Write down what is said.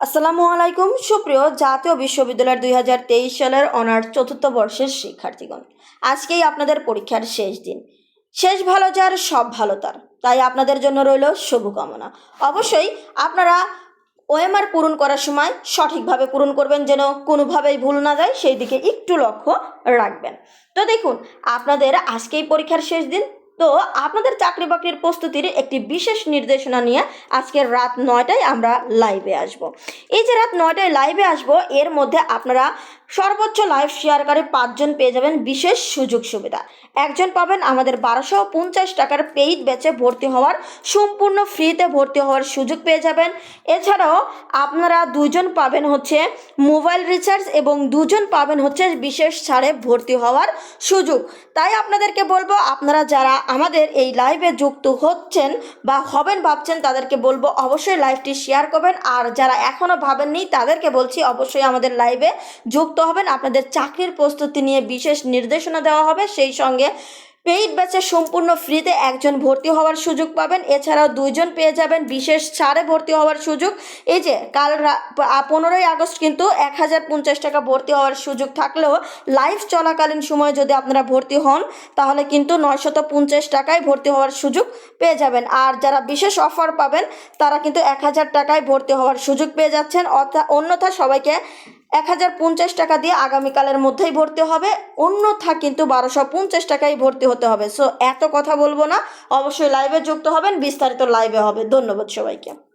আসসালামু আলাইকুম, সুপ্রিয় জাতীয় বিশ্ববিদ্যালয়ের দুই হাজার তেইশ সালের অনার্স চতুর্থ বর্ষের শিক্ষার্থীগণ। আজকেই আপনাদের পরীক্ষার শেষ দিন। শেষ ভালো যার, সব ভালো তার। তাই আপনাদের জন্য রইল শুভকামনা। অবশ্যই আপনারা ওএমআর পূরণ করার সময় সঠিকভাবে পূরণ করবেন যেন কোনোভাবেই ভুল না যায়, সেই দিকে একটু লক্ষ্য রাখবেন। তো দেখুন, আপনাদের আজকেই পরীক্ষার শেষ দিন। তো আপনাদের চাকরি বাকরির প্রস্তুতির একটি বিশেষ নির্দেশনা নিয়ে আজকের রাত নয়টায় আমরা লাইভে আসব। এই যে রাত নয়টায় লাইভে আসব, এর মধ্যে আপনারা সর্বোচ্চ লাইভ শেয়ারকারী পাঁচজন পেয়ে যাবেন বিশেষ সুযোগ সুবিধা। একজন পাবেন আমাদের বারোশো পঞ্চাশ টাকার পেইড ব্যাচে ভর্তি হওয়ার, সম্পূর্ণ ফ্রিতে ভর্তি হওয়ার সুযোগ পেয়ে যাবেন। এছাড়াও আপনারা দুজন পাবেন হচ্ছে মোবাইল রিচার্জ এবং দুজন পাবেন হচ্ছে বিশেষ ছাড়ে ভর্তি হওয়ার সুযোগ। তাই আপনাদেরকে বলব, আপনারা যারা আমাদের এই লাইভে যুক্ত হচ্ছেন বা হবেন ভাবছেন, তাদেরকে বলব অবশ্যই লাইভটি শেয়ার করবেন। আর যারা এখনও ভাবেননি, তাদেরকে বলছি অবশ্যই আমাদের লাইভে যুক্ত হবেন। আপনাদের চাকরির প্রস্তুতি নিয়ে বিশেষ নির্দেশনা দেওয়া হবে। সেই সঙ্গে পেইড ব্যাচে সম্পূর্ণ ফ্রিতে একজন ভর্তি হওয়ার সুযোগ পাবেন। এছাড়াও দুইজন পেয়ে যাবেন বিশেষ ছাড়ে ভর্তি হওয়ার সুযোগ। এই যে, কাল পনেরোই আগস্ট কিন্তু এক হাজার পঞ্চাশ টাকা ভর্তি হওয়ার সুযোগ থাকলেও লাইভ চলাকালীন সময়ে যদি আপনারা ভর্তি হন, তাহলে কিন্তু নয়শত পঞ্চাশ টাকায় ভর্তি হওয়ার সুযোগ পেয়ে যাবেন। আর যারা বিশেষ অফার পাবেন, তারা কিন্তু এক হাজার টাকায় ভর্তি হওয়ার সুযোগ পেয়ে যাচ্ছেন। অর্থাৎ অন্যথা সবাইকে এক হাজার পঞ্চাশ টাকা দিয়ে আগামীকালের মধ্যেই ভর্তি হবে। অন্যথা কিন্তু বারোশো পঞ্চাশ টাকায় ভর্তি হতে হবে। সো এত কথা বলব না। অবশ্যই লাইভে যুক্ত হবেন, বিস্তারিত লাইভে হবে। ধন্যবাদ সবাইকে।